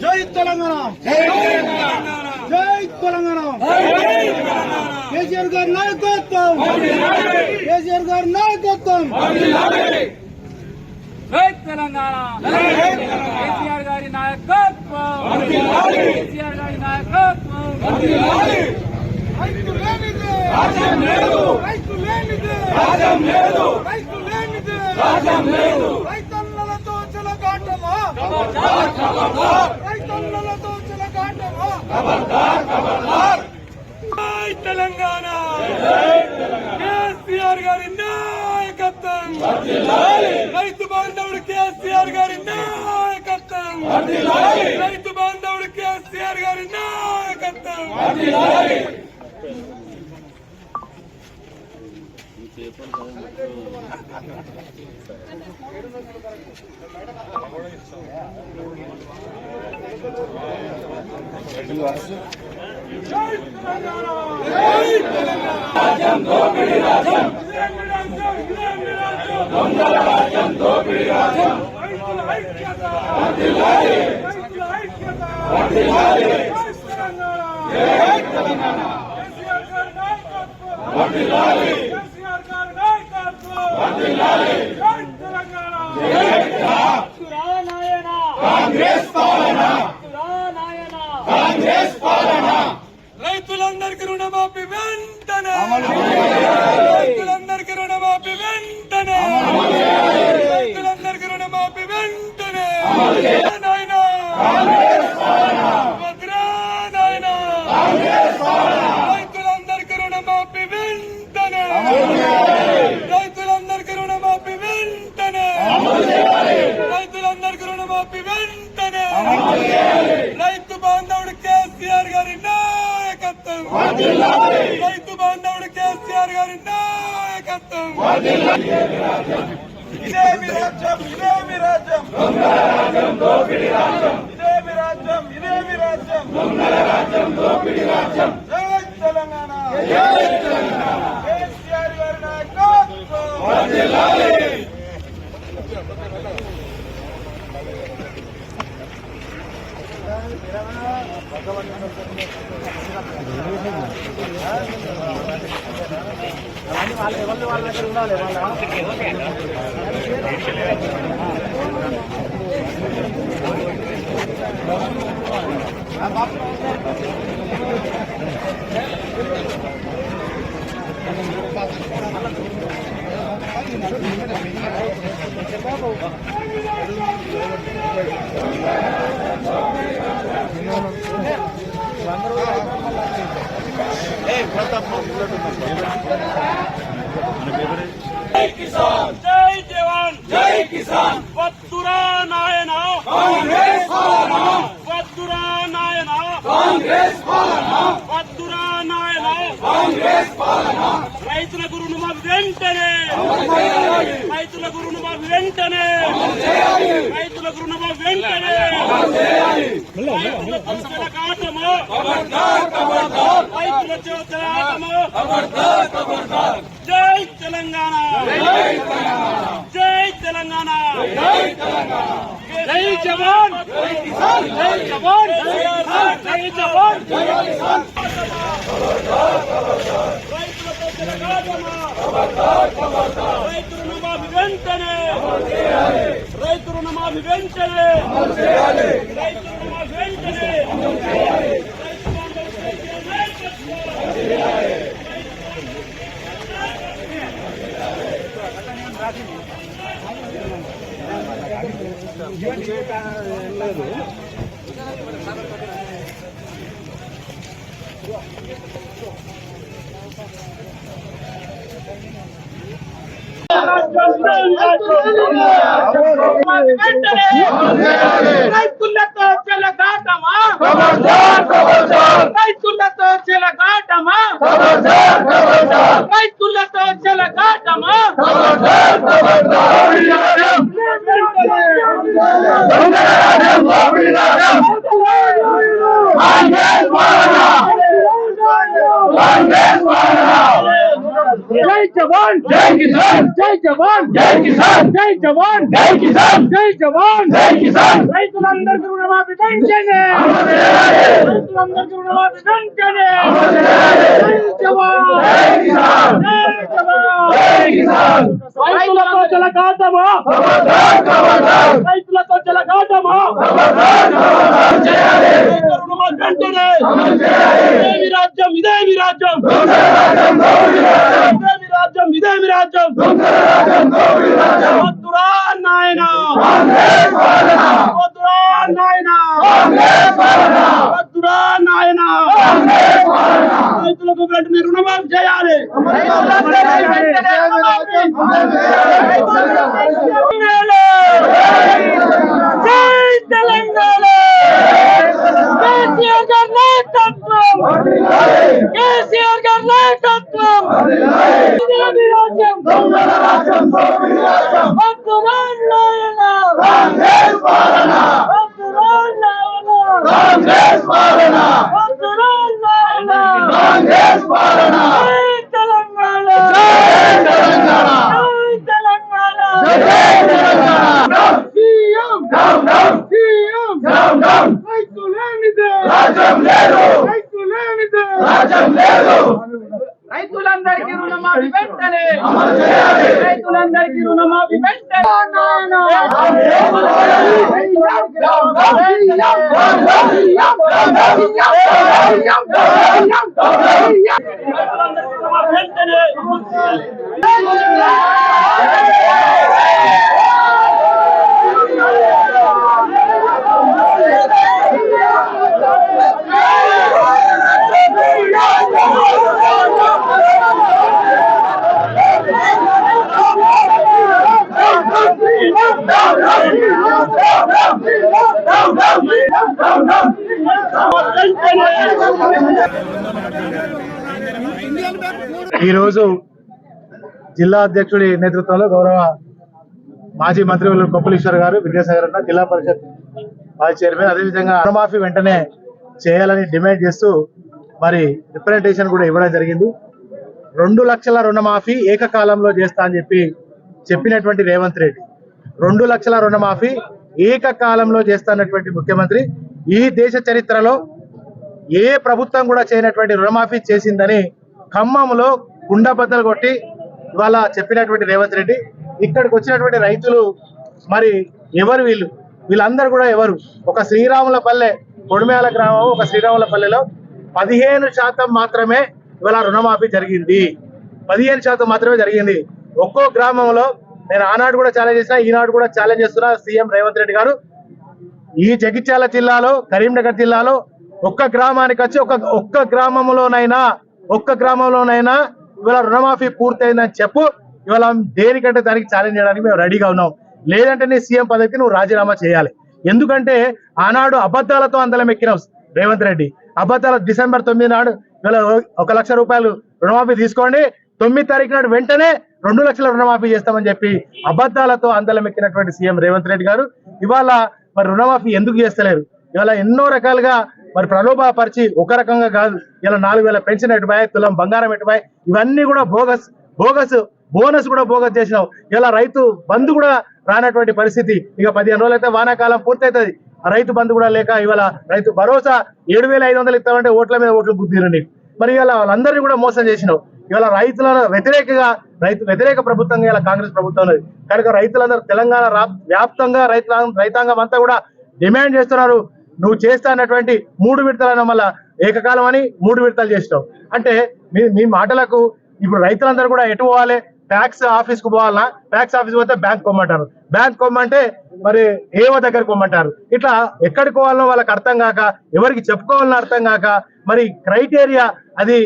జై తెలంగాణ! జై తెలంగాణ! కేసీఆర్ గారి నాయకత్వం! కేసీఆర్ గారి నాయకత్వం! జై తెలంగాణ! కేసీఆర్ గారి నాయకత్వం! కేసీఆర్ గారి నాయకత్వం! రైతు లేనిదే! రాజ్యం లేదు! రైతు లేనిదే! రాజ్యం లేదు! రైతు లేనిదే! రాజ్యం లేదు! తెలంగాణ కేసీఆర్ గారి నాయకత్వం రైతు బాంధవుడు కేసీఆర్ గారి నాయకత్వం రైతు బాంధవుడు కేసీఆర్ గారి నాయకత్వం జై తెలంగాణ జై తెలంగాణ రాజ్యం దోపిడి రాజ్యం దొంగల రాజ్యం దోపిడి రాజ్యం రైతుల జై తెలంగాణ వర్ధిల్లాలి కేసీఆర్ గారి నాయకత్వం వర్ధిల్లాలి జై తెలంగాణ జై నాయన కాంగ్రెస్ పాలన నాయన కాంగ్రెస్ పాలన రైతులందరికీ రుణమాఫీ వెంటనే రైతులందరికీ రుణమాఫీ వెంటనే. రైతులందరికీ రుణమాఫీ వెంటనే. నాయనా భద్రా నాయనా రైతులందరికీ రుణమాఫీ వెంటనే రైతులందరికీ రుణమాఫీ వెంటనే రైతులందరికీ రుణమాఫీ వెంటనే రైతు బాంధవుడు కేసీఆర్ గారి నాయకత్వం రైతు బాంధవుడు కేసీఆర్ గారి నాయకత్వం ఇదేమి రాజ్యం? ఇదేమి రాజ్యం? ఇదేమి రాజ్యం? ఇదేమి రాజ్యం? జై తెలంగాణ కేసీఆర్ గారి నాయకత్వం ఉండాలి జై జవాన్ జై కిసాన్ వత్తురా నాయన కాంగ్రెస్ పాలన. వత్తురా నాయన కాంగ్రెస్ పాలన వత్తురా నాయన కాంగ్రెస్ పాలన. రైతుల గురును మా వెంటనే రైతుల గురును వెంటనే. రైతుల గురును మా వెంటనే రైతుల పక్షుల కాటము రైతుల చేతుల ఆటము జై తెలంగాణ జై తెలంగాణ జై జవాన్ జై జవాన్ జై జవాన్ రైతులతో తిరగాటమా రైతు రుణమాఫీ వెంటనే రైతు రుణమాఫీ వెంటనే! రైతు రుణమాఫీ వెంటనే రైతు రైతులతో చెలగాటమా రైతులతో చెలగాటమా రైతులతో చెలగాటమా జై జవాన్ జై కిసాన్ జై జవాన్ జై కిసాన్ జై జవాన్ జై కిసాన్ జై జవాన్ జై కిసాన్ రైతులందరికీ రుణమాఫీ వెంటనే రైతులందరికీ రుణమాఫీ వెంటనే జై జవాన్ జై కిసాన్ జై జవాన్ జై కిసాన్ రైతులతో జలగాటమా ఖబర్దార్ ఖబర్దార్ రైతులతో జలగాటమా ఖబర్దార్ ఖబర్దార్ చేయాలి రైతు రుణమాఫీ వెంటనే అమలు చేయాలి ఇదేమి రాజ్యం ఇదేమి రాజ్యం దొంగల రాజ్యం దోపిడీ రాజ్యం Father. ఈరోజు జిల్లా అధ్యక్షుడి నేతృత్వంలో గౌరవ మాజీ మంత్రి కొప్పలీశ్వర్ గారు విద్యాసాగర్ అన్న జిల్లా పరిషత్ మాజీ చైర్మన్. అదేవిధంగా రుణమాఫీ వెంటనే చేయాలని డిమాండ్ చేస్తూ మరి రిప్రజెంటేషన్ కూడా ఇవ్వడం జరిగింది. రెండు లక్షల రుణమాఫీ ఏకకాలంలో చేస్తా అని చెప్పి చెప్పినటువంటి రేవంత్ రెడ్డి. రెండు లక్షల రుణమాఫీ ఏకకాలంలో చేస్తానటువంటి ముఖ్యమంత్రి. ఈ దేశ చరిత్రలో ఏ ప్రభుత్వం కూడా చేయనటువంటి రుణమాఫీ చేసిందని ఖమ్మంలో గుండబద్దలు కొట్టి ఇవాళ చెప్పినటువంటి రేవంత్ రెడ్డి ఇక్కడికి వచ్చినటువంటి రైతులు మరి ఎవరు వీళ్ళు? వీళ్ళందరూ కూడా ఎవరు? ఒక శ్రీరాముల పల్లె గ్రామం ఒక శ్రీరాముల పల్లెలో పదిహేను శాతం మాత్రమే ఇవాళ రుణమాఫీ జరిగింది. పదిహేను శాతం మాత్రమే జరిగింది. ఒక్కో గ్రామంలో నేను ఆనాడు కూడా ఛాలెంజ్ చేసిన ఈనాడు కూడా ఛాలెంజ్ చేస్తున్నా సీఎం రేవంత్ రెడ్డి గారు ఈ జగిత్యాల జిల్లాలో కరీంనగర్ జిల్లాలో ఒక్క గ్రామానికి వచ్చి ఒక ఒక్క గ్రామంలోనైనా ఒక్క గ్రామంలోనైనా ఇవాళ రుణమాఫీ పూర్తయిందని చెప్పు. ఇవాళ దేనికంటే దానికి ఛాలెంజ్ చేయడానికి మేము రెడీగా ఉన్నాం. లేదంటే నీ సీఎం పదవికి నువ్వు రాజీనామా చేయాలి. ఎందుకంటే ఆనాడు అబద్ధాలతో అందలం ఎక్కినావు రేవంత్ రెడ్డి. అబద్ధాలు డిసెంబర్ తొమ్మిది నాడు ఇవాళ ఒక లక్ష రూపాయలు రుణమాఫీ తీసుకోండి. తొమ్మిది తారీఖు నాడు వెంటనే రెండు లక్షల రుణమాఫీ చేస్తామని చెప్పి అబద్ధాలతో అందలం ఎక్కినటువంటి సీఎం రేవంత్ రెడ్డి గారు. ఇవాళ మరి రుణమాఫీ ఎందుకు చేస్తలేరు? ఇవాళ ఎన్నో రకాలుగా మరి ప్రలోభపరిచి ఒక రకంగా కాదు. ఇలా నాలుగు వేల పెన్షన్ ఎటుబాయ్ తులం బంగారం ఎటుబాయ్ ఇవన్నీ కూడా బోగస్ బోగస్ బోనస్ కూడా బోగస్ చేసినావు. ఇలా రైతు బంధు కూడా రానటువంటి పరిస్థితి. ఇక పదిహేను రోజులు అయితే వానాకాలం పూర్తవుతుంది. రైతు బంధు కూడా లేక ఇవాళ రైతు భరోసా ఏడు వేల ఐదు వందలు ఇస్తామంటే ఓట్ల మీద ఓట్లు బుద్ధిరు నీకు. మరి ఇవాళ వాళ్ళందరినీ కూడా మోసం చేసినావు. ఇవాళ రైతుల వ్యతిరేకగా రైతు వ్యతిరేక ప్రభుత్వంగా ఇలా కాంగ్రెస్ ప్రభుత్వం ఉన్నది. కనుక రైతులందరూ తెలంగాణ రా- వ్యాప్తంగా రైతుల రైతాంగం అంతా కూడా డిమాండ్ చేస్తున్నారు. నువ్వు చేస్తా అన్నటువంటి మూడు విడతలను మళ్ళా ఏకకాలం అని మూడు విడతలు చేసినావు. అంటే మీ మీ మాటలకు ఇప్పుడు రైతులందరూ కూడా ఎటు పోవాలి? ట్యాక్స్ ఆఫీస్కు పోవాలన్నా ట్యాక్స్ ఆఫీస్ పోతే బ్యాంక్ కొమ్మంటారు. బ్యాంక్ కొమ్మంటే మరి ఏవో దగ్గరకు కొమ్మంటారు. ఇట్లా ఎక్కడికి పోవాలనో వాళ్ళకి అర్థం కాక ఎవరికి చెప్పుకోవాలనో అర్థం కాక మరి క్రైటీరియా అది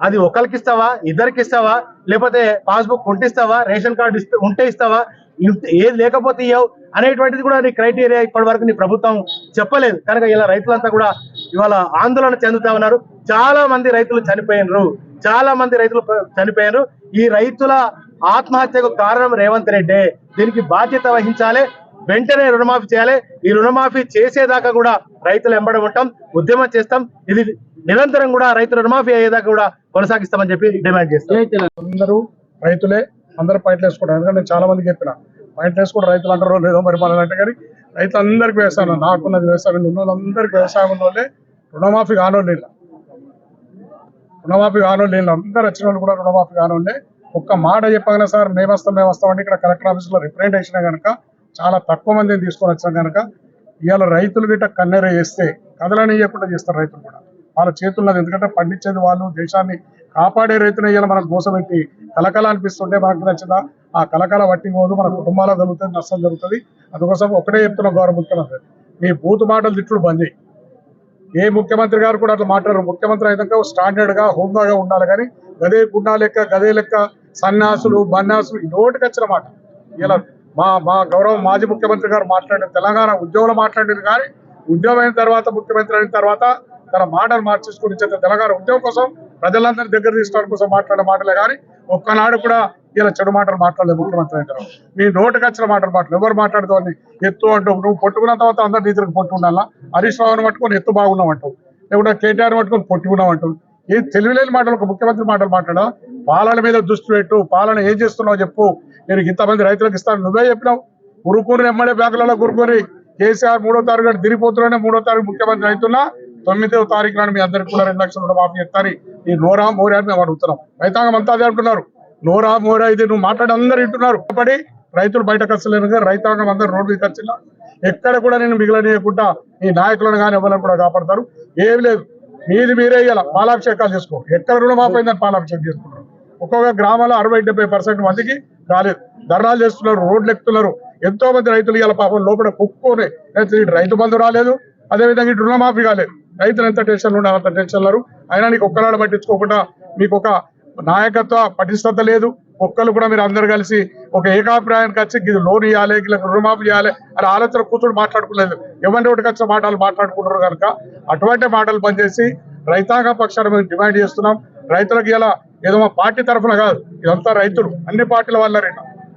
అది ఒకరికి ఇస్తావా? ఇద్దరికి ఇస్తావా? లేకపోతే పాస్బుక్ ఉంటే ఇస్తావా? రేషన్ కార్డు ఇస్తే ఉంటే ఇస్తావా? ఏది లేకపోతే ఇవ్వవు అనేటువంటిది కూడా నీ క్రైటీరియా ఇప్పటి వరకు నీ ప్రభుత్వం చెప్పలేదు. కనుక ఇలా రైతులంతా కూడా ఇవాళ ఆందోళన చెందుతా ఉన్నారు. చాలా మంది రైతులు చనిపోయినరు. చాలా మంది రైతులు చనిపోయినరు. ఈ రైతుల ఆత్మహత్యకు కారణం రేవంత్ రెడ్డే. దీనికి బాధ్యత వహించాలి. వెంటనే రుణమాఫీ చేయాలి. ఈ రుణమాఫీ చేసేదాకా కూడా రైతులు ఎంబడి ఉంటాం. ఉద్యమం చేస్తాం. ఇది నిరంతరం కూడా రైతుల రుణమాఫీ అయ్యేదాకా కూడా కొనసాగిస్తామని చెప్పి డిమాండ్ చేస్తాం. అందరూ రైతులే. అందరూ పాయింట్లు వేసుకుంటారు ఎందుకంటే నేను చాలా మందికి చెప్పిన పాయింట్లు వేసుకుంటారు రైతులు అంటారు లేదో మరి మన అంటే కానీ రైతులందరికీ వ్యవసాయం నాకున్నది వ్యవసాయం ఉన్న వాళ్ళందరికీ వ్యవసాయం ఉన్న వాళ్ళే రుణమాఫీ కానోళ్ళు వీళ్ళ. రుణమాఫీ కానోళ్ళు వీళ్ళు. అందరు వచ్చిన వాళ్ళు కూడా రుణమాఫీ కానోళ్ళే. ఒక్క మాట చెప్పగానే సార్ మేము వస్తాం మేము వస్తాం అంటే ఇక్కడ కలెక్టర్ ఆఫీస్లో రిప్రజెంటేషన్ కనుక చాలా తక్కువ మందిని తీసుకొని వచ్చాం కనుక ఇవాళ రైతులు గిట్ట కన్నెర వేస్తే కదలనియకుండా చేస్తారు రైతులు కూడా. వాళ్ళ చేతుల్లో ఎందుకంటే పండించేది వాళ్ళు దేశాన్ని కాపాడే రైతులు ఇవాళ మనం మోసపెట్టి కలకల అనిపిస్తుంటే మనకు నచ్చిందా? ఆ కలకల వట్టి పోదు మన కుటుంబాలకు జరుగుతుంది నష్టం జరుగుతుంది. అందుకోసం ఒకటే చెప్తున్న గౌరవ ముఖ్యమంత్రి మీ బూతు మాటలు తిట్లు బంద్ ఏ ముఖ్యమంత్రి గారు కూడా అట్లా మాట్లాడరు. ముఖ్యమంత్రి అయితే స్టాండర్డ్గా హోందాగా ఉండాలి కానీ గదే గుండా లెక్క గదే లెక్క సన్యాసులు బన్యాసులు నోటికి వచ్చిన మాట. ఇలా మా మా గౌరవ మాజీ ముఖ్యమంత్రి గారు మాట్లాడిన తెలంగాణ ఉద్యోగులు మాట్లాడారు కానీ ఉద్యోగం అయిన తర్వాత ముఖ్యమంత్రి అయిన తర్వాత తన మాటలు మార్చేసుకుని తెలంగాణ ఉద్యోగం కోసం ప్రజలందరి దగ్గర తీసుకోవడం కోసం మాట్లాడే మాటలే కానీ ఒక్కనాడు కూడా ఇలా చెడు మాటలు మాట్లాడలేదు ముఖ్యమంత్రి అయిన తర్వాత మీ నోటికి వచ్చిన మాటలు మాటలు ఎవరు మాట్లాడుతూ అని ఎత్తు అంటూ నువ్వు పట్టుకున్న తర్వాత అందరి రీతికి పొట్టు ఉండాలా? హరీష్ రావుని పట్టుకొని ఎత్తు బాగున్నావు అంటావు లేకుంటే కేటీఆర్ పట్టుకొని పొట్టుకున్నావు అంటావు ఏ తెలివిలేని మాటలు ఒక ముఖ్యమంత్రి మాటలు మాట్లాడా? పాలన మీద దృష్టి పెట్టు. పాలన ఏం చేస్తున్నావు చెప్పు. నేను ఇంతమంది రైతులకు ఇస్తాను. నువ్వే చెప్పినావు. ఉరుకూరు ఎమ్మెల్యే బ్యాంకులలో గురుకూరి కేసీఆర్ మూడో తారీఖు తిరిగిపోతున్నానే మూడో తారీఖు ముఖ్యమంత్రి అవుతున్నా. తొమ్మిదవ తారీఖు నాడు మీ అందరికి కూడా రెండు లక్షల రుణమాఫీ ఇస్తారని ఈ నోరా మోరా మేము అడుగుతున్నాం. రైతాంగం అంతా అదే అంటున్నారు. నోరా మోరా ఇది నువ్వు మాట్లాడి అందరు వింటున్నారు. కాబట్టి రైతులు బయటకు వస్తలేరు రైతాంగం అందరూ రోడ్డు మీదకి ఎక్కడ కూడా నేను మిగిలనీయకుండా ఈ నాయకులను కానీ ఎవరైనా కూడా కాపాడతారు. ఏమి లేదు. మీది మీరే ఇవ్వాలి పాలాభిషేకాలు చేసుకో ఎక్కడ రుణమాఫీ పాలాభిషేకం చేసుకుంటారు. ఒక్కొక్క గ్రామంలో అరవై డెబ్బై పర్సెంట్ మందికి రాలేదు. ధర్నాలు చేస్తున్నారు రోడ్లు ఎక్కుతున్నారు. ఎంతో మంది రైతులు ఇవాళ పాపం లోపల కుక్కుని. రైతు బంధు రాలేదు. అదేవిధంగా ఇటు రుణమాఫీ కాలేదు. రైతులు ఎంత టెన్షన్ ఉన్నారు అంత టెన్షన్ ఉన్నారు. అయినా నీకు ఒక్కలాడ పట్టించుకోకుండా మీకు ఒక నాయకత్వ పటిష్టత లేదు. ఒక్కరు కూడా మీరు అందరు కలిసి ఒక ఏకాభిప్రాయానికి వచ్చి ఇది లోన్ ఇవ్వాలి వీళ్ళకి రుణమాఫీ ఇవ్వాలి అని ఆలోచన కూర్చొని మాట్లాడుకోలేదు. ఎవరి ఒకటి వచ్చిన మాటలు మాట్లాడుకుంటారు కనుక అటువంటి మాటలు పనిచేసి రైతాంగ పక్షాన్ని మేము డిమాండ్ చేస్తున్నాం. రైతులకు ఇలా ఏదో మా పార్టీ తరఫున కాదు ఇదంతా రైతులు అన్ని పార్టీల వాళ్ళ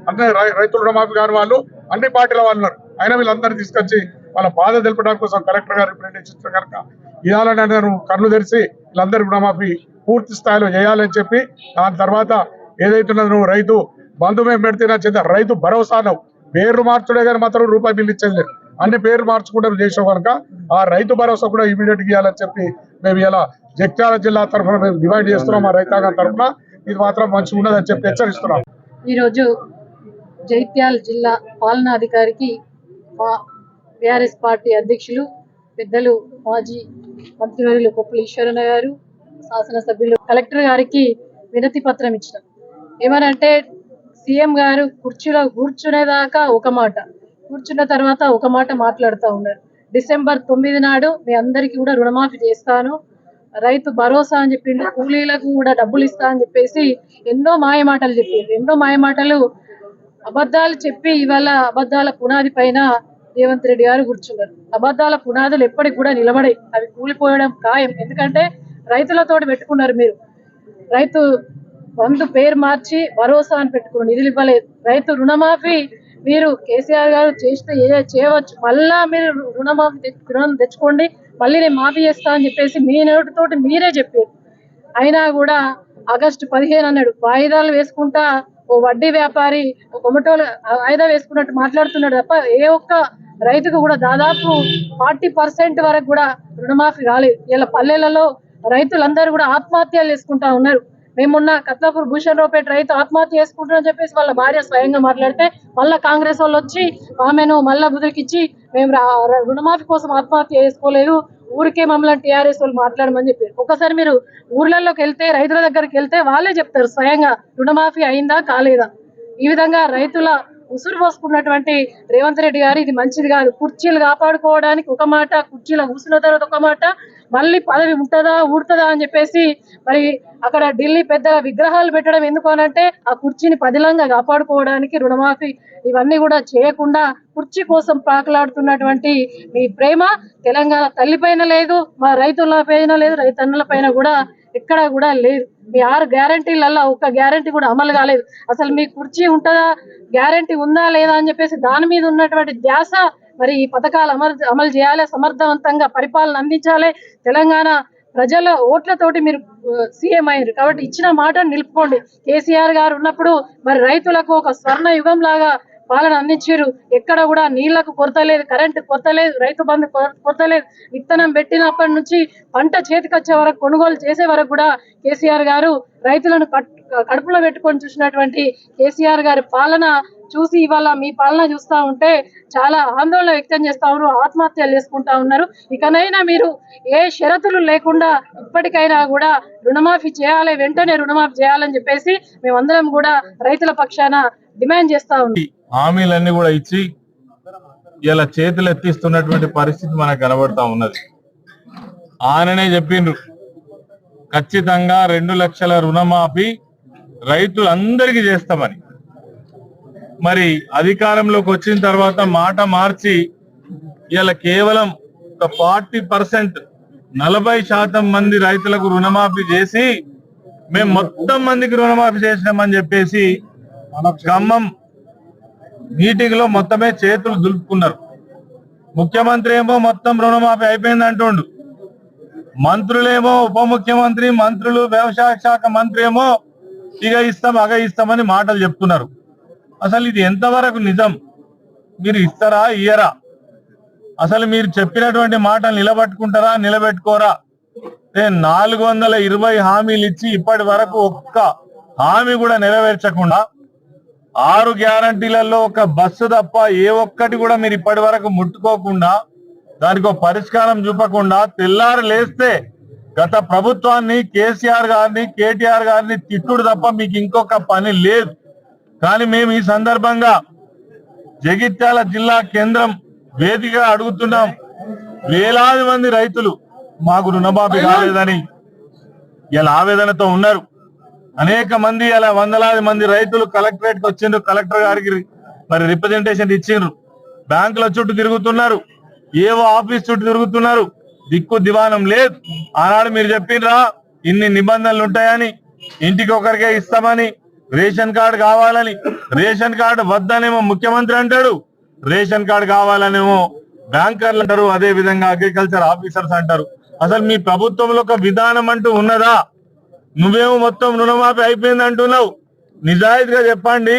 అన్ని రై- రైతుల రుణమాఫీ కాని వాళ్ళు అన్ని పార్టీల వాళ్ళు అయినా వీళ్ళందరినీ తీసుకొచ్చి వాళ్ళ బాధ తెలపడానికి కోసం కలెక్టర్ గారు రిప్రజెంటేషన్ కనుక ఇవ్వాలని నేను కన్ను తెరిచి వీళ్ళందరూ రుణమాఫీ పూర్తి స్థాయిలో చేయాలని చెప్పి దాని తర్వాత ఏదైతే ఉన్నదో నువ్వు రైతు బంధు మేము పెడితే నచ్చింది రైతు భరోసా నువ్వు పేర్లు మార్చుడే కానీ మాత్రం రూపాయి బిల్లు ఇచ్చేది లేదు. అన్ని పేర్లు మార్చుకుంటే చేసాం కనుక ఆ రైతు భరోసా కూడా ఇమీడియట్ ఇవ్వాలని చెప్పి మేము ఇలా జగిత్యాల జిల్లా తరఫున మేము డివైడ్ చేస్తున్నాం మా రైతాంగం తరఫున. ఇది మాత్రం మంచిగా ఉన్నదని చెప్పి హెచ్చరిస్తున్నాం. ఈరోజు జైత్యాల జిల్లా పాలనాధికారికి మా బీఆర్ఎస్ పార్టీ అధ్యక్షులు పెద్దలు మాజీ మంత్రివర్యులు కొప్పుల ఈశ్వరన్న గారు శాసనసభ్యులు కలెక్టర్ గారికి వినతి పత్రం ఇచ్చిన. ఏమనంటే సీఎం గారు కుర్చీలో కూర్చునేదాకా ఒక మాట. కూర్చున్న తర్వాత ఒక మాట మాట్లాడుతూ ఉన్నారు. డిసెంబర్ తొమ్మిది నాడు మీ అందరికీ కూడా రుణమాఫీ చేస్తాను. రైతు భరోసా అని చెప్పిండు కూలీలకు కూడా డబ్బులు ఇస్తా అని చెప్పేసి ఎన్నో మాయమాటలు చెప్పిండు ఎన్నో మాయమాటలు అబద్ధాలు చెప్పి ఇవాళ అబద్ధాల పునాది పైన రేవంత్ రెడ్డి గారు కూర్చున్నారు. అబద్ధాల పునాదులు ఎప్పటికి కూడా నిలబడే అవి కూలిపోవడం ఖాయం. ఎందుకంటే రైతులతోటి పెట్టుకున్నారు మీరు. రైతు వంతు పేరు మార్చి భరోసా అని పెట్టుకున్నారు. నిధులు ఇవ్వలేదు. రైతు రుణమాఫీ మీరు కేసీఆర్ గారు చేస్తే ఏ చేయవచ్చు. మళ్ళా మీరు రుణమాఫీ రుణం తెచ్చుకోండి. మళ్ళీ నేను మాఫీ చేస్తా అని చెప్పేసి మీ నోటితోటి మీరే చెప్పారు. అయినా కూడా ఆగస్టు పదిహేను అన్నాడు. వాయిదాలు వేసుకుంటా ఓ వడ్డీ వ్యాపారి ఓ కొమటోలు వాయిదా వేసుకున్నట్టు మాట్లాడుతున్నాడు తప్ప ఏ ఒక్క రైతుకు కూడా దాదాపు ఫార్టీ పర్సెంట్ వరకు కూడా రుణమాఫీ రాలేదు. ఇలా పల్లెలలో రైతులందరూ కూడా ఆత్మహత్యలు చేసుకుంటా ఉన్నారు. మేమున్న కత్లాపూర్ భూషణ్ రావుపేట రైతు ఆత్మహత్య చేసుకుంటారని చెప్పేసి వాళ్ళ భార్య స్వయంగా మాట్లాడితే మళ్ళా కాంగ్రెస్ వాళ్ళు వచ్చి ఆమెను మళ్ళా బుదిరికిచ్చి మేము రా- రుణమాఫీ కోసం ఆత్మహత్య చేసుకోలేదు ఊరికే మమ్మల్ని టీఆర్ఎస్ వాళ్ళు మాట్లాడమని చెప్పారు. ఒకసారి మీరు ఊర్లలోకి వెళ్తే రైతుల దగ్గరికి వెళ్తే వాళ్ళే చెప్తారు స్వయంగా రుణమాఫీ అయిందా కాలేదా? ఈ విధంగా రైతుల ఉసురు పోసుకున్నటువంటి రేవంత్ రెడ్డి గారు ఇది మంచిది కాదు. కుర్చీలు కాపాడుకోవడానికి ఒక మాట కుర్చీలో కూర్చున్న తర్వాత ఒక మాట మళ్ళీ పదవి ఉంటుందా ఊడుతుందా అని చెప్పేసి మరి అక్కడ ఢిల్లీ పెద్ద విగ్రహాలు పెట్టడం ఎందుకు అనంటే ఆ కుర్చీని పదిలంగా కాపాడుకోవడానికి రుణమాఫీ ఇవన్నీ కూడా చేయకుండా కుర్చీ కోసం పాకలాడుతున్నటువంటి మీ ప్రేమ. తెలంగాణ తల్లి పైన లేదు మా రైతుల పైన లేదు రైతన్నుల పైన కూడా ఎక్కడా కూడా లేదు. మీ ఆరు గ్యారంటీలలో ఒక గ్యారంటీ కూడా అమలు కాలేదు. అసలు మీ కుర్చీ ఉంటుందా? గ్యారంటీ ఉందా లేదా అని చెప్పేసి దాని మీద ఉన్నటువంటి ధ్యాస మరి ఈ పథకాలు అమలు అమలు చేయాలి సమర్థవంతంగా పరిపాలన అందించాలి. తెలంగాణ ప్రజల ఓట్లతోటి మీరు సీఎం అయ్యారు. కాబట్టి ఇచ్చిన మాట నిలుపుకోండి. కేసీఆర్ గారు ఉన్నప్పుడు మరి రైతులకు ఒక స్వర్ణ యుగం లాగా పాలన అందించారు ఎక్కడ కూడా నీళ్ళకు కొరత లేదు కరెంటు కొరత లేదు రైతు బంధు కొరత లేదు. విత్తనం పెట్టినప్పటి నుంచి పంట చేతికొచ్చే వరకు కొనుగోలు చేసే వరకు కూడా కేసీఆర్ గారు రైతులను కట్- కడుపులో పెట్టుకొని చూసినటువంటి కేసీఆర్ గారి పాలన చూసి ఇవాళ మీ పాలన చూస్తా ఉంటే చాలా ఆందోళన వ్యక్తం చేస్తా ఉన్నారు ఆత్మహత్యలు చేసుకుంటా ఉన్నారు. ఇకనైనా మీరు ఏ షరతులు లేకుండా ఇప్పటికైనా కూడా రుణమాఫీ చేయాలి వెంటనే రుణమాఫీ చేయాలని చెప్పేసి మేమందరం కూడా రైతుల పక్షాన డిమాండ్ చేస్తా ఉన్నాం. హామీలన్నీ కూడా ఇచ్చి ఇలా చేతులు ఎత్తిస్తున్నటువంటి పరిస్థితి మనకు కనబడతా ఉన్నది. ఆయననే చెప్పిండ్రు ఖచ్చితంగా రెండు లక్షల రుణమాఫీ రైతులందరికీ చేస్తామని. మరి అధికారంలోకి వచ్చిన తర్వాత మాట మార్చి ఇలా కేవలం ఒక ఫార్టీ పర్సెంట్ నలభై శాతం మంది రైతులకు రుణమాఫీ చేసి మేము మొత్తం మందికి రుణమాఫీ చేసినామని చెప్పేసి ఖమ్మం మీటింగ్లో మొత్తమే చేతులు దులుపుకున్నారు. ముఖ్యమంత్రి ఏమో మొత్తం రుణమాఫీ అయిపోయింది అంటుండు. మంత్రులేమో ఉప ముఖ్యమంత్రి మంత్రులు వ్యవసాయ శాఖ మంత్రి ఏమో ఇక ఇస్తాం అగ ఇస్తామని మాటలు చెప్తున్నారు. అసలు ఇది ఎంతవరకు నిజం? మీరు ఇస్తారా ఇయ్యరా? అసలు మీరు చెప్పినటువంటి మాటలు నిలబెట్టుకుంటారా నిలబెట్టుకోరా? ఏ నాలుగు వందల ఇరవై హామీలు ఇచ్చి ఇప్పటి వరకు ఒక్క హామీ కూడా నెరవేర్చకుండా ఆరు గ్యారంటీలలో ఒక బస్సు తప్ప ఏ ఒక్కటి కూడా మీరు ఇప్పటి వరకు ముట్టుకోకుండా దానికి ఒక పరిష్కారం చూపకుండా తెల్లారు లేస్తే గత ప్రభుత్వాన్ని కేసీఆర్ గారిని కేటీఆర్ గారిని తిట్టుడు తప్ప మీకు ఇంకొక పని లేదు. కానీ మేము ఈ సందర్భంగా జగిత్యాల జిల్లా కేంద్రం వేదికగా అడుగుతున్నాం. వేలాది మంది రైతులు మాకు రుణమాఫీ కాలేదని ఇలా ఆవేదనతో ఉన్నారు. అనేక మంది అలా వందలాది మంది రైతులు కలెక్టరేట్కి వచ్చిండ్రు. కలెక్టర్ గారికి మరి రిప్రజెంటేషన్ ఇచ్చిండ్రు. బ్యాంకుల చుట్టూ తిరుగుతున్నారు. ఏవో ఆఫీస్ చుట్టూ తిరుగుతున్నారు. దిక్కు దివానం లేదు. ఆనాడు మీరు చెప్పిండ్రా ఇన్ని నిబంధనలు ఉంటాయని ఇంటికి ఒకరికే ఇస్తామని రేషన్ కార్డు కావాలని రేషన్ కార్డు వద్దనేమో ముఖ్యమంత్రి అంటాడు రేషన్ కార్డు కావాలనేమో బ్యాంకర్లు అంటారు అదే విధంగా అగ్రికల్చర్ ఆఫీసర్స్ అంటారు. అసలు మీ ప్రభుత్వంలో ఒక విధానం అంటూ ఉన్నదా? నువ్వేమో మొత్తం రుణమాఫీ అయిపోయింది అంటున్నావు నిజాయితీగా చెప్పండి.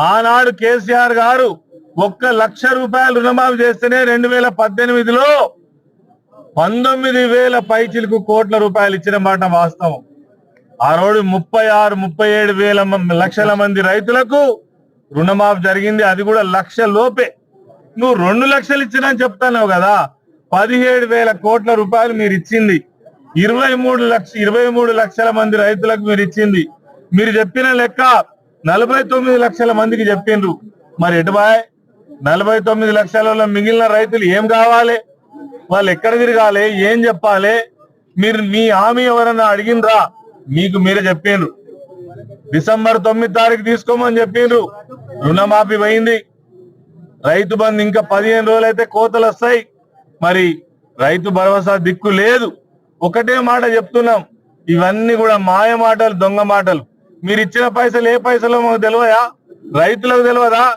ఆనాడు కేసీఆర్ గారు ఒక్క లక్ష రూపాయలు రుణమాఫీ చేస్తేనే రెండు వేల పద్దెనిమిదిలో పంతొమ్మిది వేల పైచిలకు కోట్ల రూపాయలు ఇచ్చిన మాట వాస్తవం. ఆ రోజు ముప్పై ఆరు ముప్పై ఏడు వేల లక్షల మంది రైతులకు రుణమాఫీ జరిగింది. అది కూడా లక్ష లోపే. నువ్వు రెండు లక్షలు ఇచ్చినా చెప్తాన్నావు కదా. పదిహేడు వేల కోట్ల రూపాయలు మీరు ఇచ్చింది. ఇరవై మూడు లక్ష ఇరవై మూడు లక్షల మంది రైతులకు మీరు ఇచ్చింది. మీరు చెప్పిన లెక్క నలభై తొమ్మిది లక్షల మందికి చెప్పిండ్రు. మరి ఎటుబాయ్ నలభై తొమ్మిది లక్షలలో మిగిలిన రైతులు ఏం కావాలి? వాళ్ళు ఎక్కడ తిరగాలి? ఏం చెప్పాలి? మీరు మీ హామీ ఎవరన్నా అడిగిండ్రా? మీకు మీరే చెప్పిండ్రు. డిసెంబర్ తొమ్మిది తారీఖు తీసుకోమని చెప్పిండ్రు. రుణమాఫీ పోయింది. రైతు బంధు ఇంకా పదిహేను రోజులు అయితే కోతలు వస్తాయి. మరి రైతు భరోసా దిక్కు లేదు. ఒకటే మాట చెప్తున్నాం. ఇవన్నీ కూడా మాయ మాటలు దొంగ మాటలు. మీరు ఇచ్చిన పైసలు ఏ పైసలు మాకు తెలియదా? రైతులకు తెలియదా?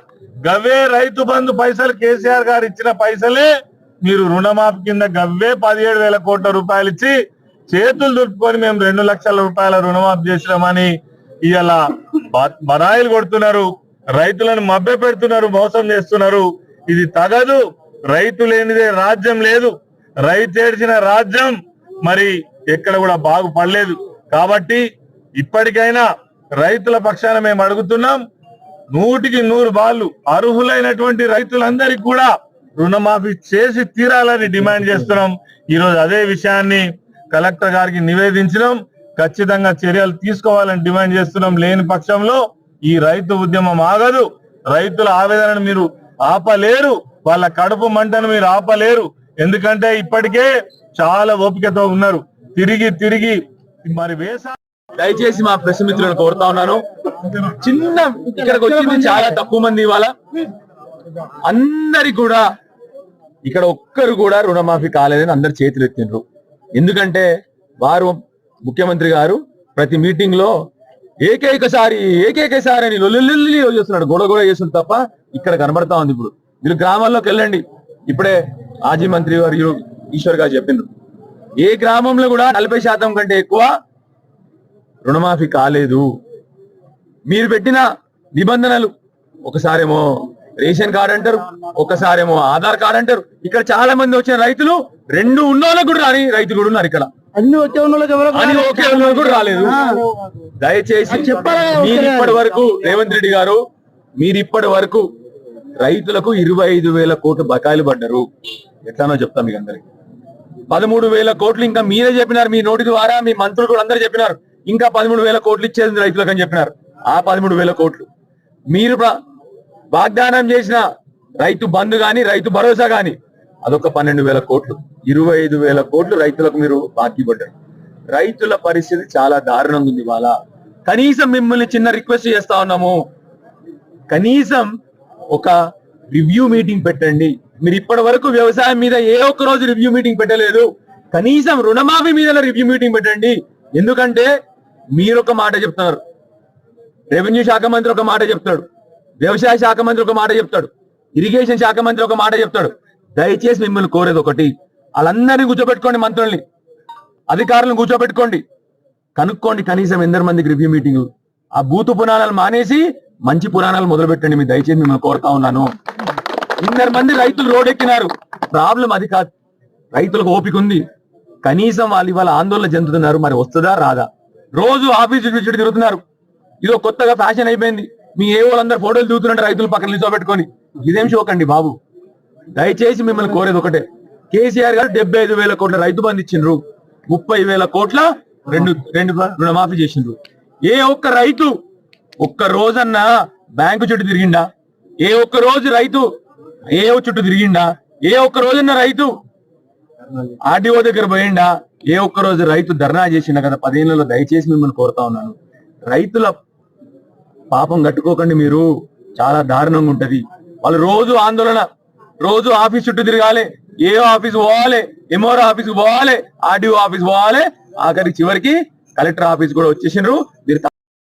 గవ్వే రైతు బంధు పైసలు కేసీఆర్ గారు ఇచ్చిన పైసలే మీరు రుణమాఫీ కింద గవ్వే పదిహేడు వేల కోట్ల రూపాయలు ఇచ్చి చేతులు దులుపుకొని మేము రెండు లక్షల రూపాయల రుణమాఫీ చేసినామని ఇలా బ- బరాయిలు కొడుతున్నారు. రైతులను మభ్య పెడుతున్నారు మోసం చేస్తున్నారు. ఇది తగదు. రైతు లేనిదే రాజ్యం లేదు. రైతు ఏడ్చిన రాజ్యం మరి ఎక్కడ కూడా బాగుపడలేదు. కాబట్టి ఇప్పటికైనా రైతుల పక్షాన మేము అడుగుతున్నాం నూటికి నూరు బాళ్ళు అర్హులైనటువంటి రైతులందరికీ కూడా రుణమాఫీ చేసి తీరాలని డిమాండ్ చేస్తున్నాం. ఈరోజు అదే విషయాన్ని కలెక్టర్ గారికి నివేదించడం ఖచ్చితంగా చర్యలు తీసుకోవాలని డిమాండ్ చేస్తున్నాం. లేని పక్షంలో ఈ రైతు ఉద్యమం ఆగదు. రైతుల ఆవేదనను మీరు ఆపలేరు. వాళ్ళ కడుపు మంటను మీరు ఆపలేరు. ఎందుకంటే ఇప్పటికే చాలా ఓపికతో ఉన్నారు. తిరిగి తిరిగి మరి వేసా దయచేసి మా ప్రెస్ మిత్రులను కోరుతా ఉన్నాను. చిన్న ఇక్కడికి వచ్చింది చాలా తక్కువ మంది ఇవాళ. అందరి కూడా ఇక్కడ ఒక్కరు కూడా రుణమాఫీ కాలేదని అందరు చేతులు ఎత్తిండ్రు. ఎందుకంటే వారు ముఖ్యమంత్రి గారు ప్రతి మీటింగ్లో ఏకైకసారి ఏకైకసారి అని లొల్లి చేస్తున్నాడు. గొడవ గొడవ చేస్తుంది తప్ప ఇక్కడ కనబడతా ఉంది ఇప్పుడు. మీరు గ్రామాల్లోకి వెళ్ళండి. ఇప్పుడే మాజీ మంత్రి వారు ఈశ్వర్ గారు చెప్పిండ్రు. ఏ గ్రామంలో కూడా నలభై శాతం కంటే ఎక్కువ రుణమాఫీ కాలేదు. మీరు పెట్టిన నిబంధనలు ఒకసారేమో రేషన్ కార్డు అంటారు ఒకసారేమో ఆధార్ కార్డు అంటారు. ఇక్కడ చాలా మంది వచ్చిన రైతులు రెండు ఉన్నోళ్ళకు కూడా రాని రైతులు కూడా ఉన్నారు ఇక్కడ. అన్ని వచ్చే వాళ్ళకి ఎవరో అని ఒకే ఉన్నోళ్ళకు కూడా రాలేదు. దయచేసి మీరు ఇప్పటి వరకు రేవంత్ రెడ్డి గారు మీరు ఇప్పటి వరకు రైతులకు ఇరవై ఐదు వేల కోట్లు బకాయిలు పడ్డారు. ఎట్లానో చెప్తాం మీకు అందరికి. పదమూడు వేల కోట్లు ఇంకా మీరే చెప్పినారు మీ నోటి ద్వారా మీ మంత్రులు కూడా అందరూ చెప్పినారు. ఇంకా పదమూడు వేల కోట్లు ఇచ్చేది రైతులకు అని చెప్పినారు. ఆ పదమూడు వేల కోట్లు. మీరు వాగ్దానం చేసిన రైతు బంధు కానీ రైతు భరోసా కానీ అదొక పన్నెండు వేల కోట్లు. ఇరవై ఐదు వేల కోట్లు రైతులకు మీరు బాకీ పడ్డారు. రైతుల పరిస్థితి చాలా దారుణంగా ఉంది ఇవాళ. కనీసం మిమ్మల్ని చిన్న రిక్వెస్ట్ చేస్తా ఉన్నాము. కనీసం ఒక రివ్యూ మీటింగ్ పెట్టండి. మీరు ఇప్పటి వరకు వ్యవసాయం మీద ఏ ఒక్క రోజు రివ్యూ మీటింగ్ పెట్టలేదు. కనీసం రుణమాఫీ మీద రివ్యూ మీటింగ్ పెట్టండి. ఎందుకంటే మీరు ఒక మాట చెప్తున్నారు రెవెన్యూ శాఖ మంత్రి ఒక మాట చెప్తాడు. వ్యవసాయ శాఖ మంత్రి ఒక మాట చెప్తాడు. ఇరిగేషన్ శాఖ మంత్రి ఒక మాట చెప్తాడు. దయచేసి మిమ్మల్ని కోరేది ఒకటి. వాళ్ళందరినీ కూర్చోబెట్టుకోండి మంత్రుల్ని. అధికారులను కూర్చోబెట్టుకోండి. కనుక్కోండి కనీసం ఎందరి మందికి రివ్యూ మీటింగ్ ఆ బూతు పురాణాలు మానేసి మంచి పురాణాలు మొదలు పెట్టండి మీ దయచేసి మిమ్మల్ని కోరుతా ఉన్నాను. ఇన్నర మంది రైతులు రోడ్ ఎక్కినారు ప్రాబ్లం అది కాదు. రైతులకు ఓపిక ఉంది. కనీసం వాళ్ళు ఇవాళ ఆందోళన చెందుతున్నారు. మరి వస్తుందా? రాదా. రోజు ఆఫీస్ చుట్టూ చుట్టూ తిరుగుతున్నారు. ఇదో కొత్తగా ఫ్యాషన్ అయిపోయింది. మీ ఏ వాళ్ళందరూ ఫోటోలు దిగుతున్నారు రైతులు పక్కన నిల్చోబెట్టుకొని. ఇదేం షోకండి బాబు. దయచేసి మిమ్మల్ని కోరేది ఒకటే. కేసీఆర్ గారు డెబ్బై ఐదు వేల కోట్ల రైతు బంధు ఇచ్చిండ్రు. ముప్పై వేల కోట్ల రెండు రెండు రుణమాఫీ చేసిండ్రు. ఏ ఒక్క రైతు ఒక్క రోజన్నా బ్యాంకు చుట్టూ తిరిగిండా? ఏ ఒక్క రోజు రైతు ఏ చుట్టూ తిరిగిండా? ఏ ఒక్క రోజున రైతు ఆర్డీఓ దగ్గర పోయిండా? ఏ ఒక్క రోజు రైతు ధర్నా చేసిండ కదా? పదిహేనులో దయచేసి మిమ్మల్ని కోరుతా ఉన్నాను. రైతుల పాపం కట్టుకోకండి మీరు. చాలా దారుణంగా ఉంటది. వాళ్ళు రోజు ఆందోళన రోజు ఆఫీస్ చుట్టూ తిరగాలి. ఏ ఆఫీస్ పోవాలి? ఎంఆర్ఓ ఆఫీస్ పోవాలి. ఆర్డీఓ ఆఫీస్ పోవాలి. ఆఖరికి చివరికి కలెక్టర్ ఆఫీస్ కూడా వచ్చేసిండ్రు మీరు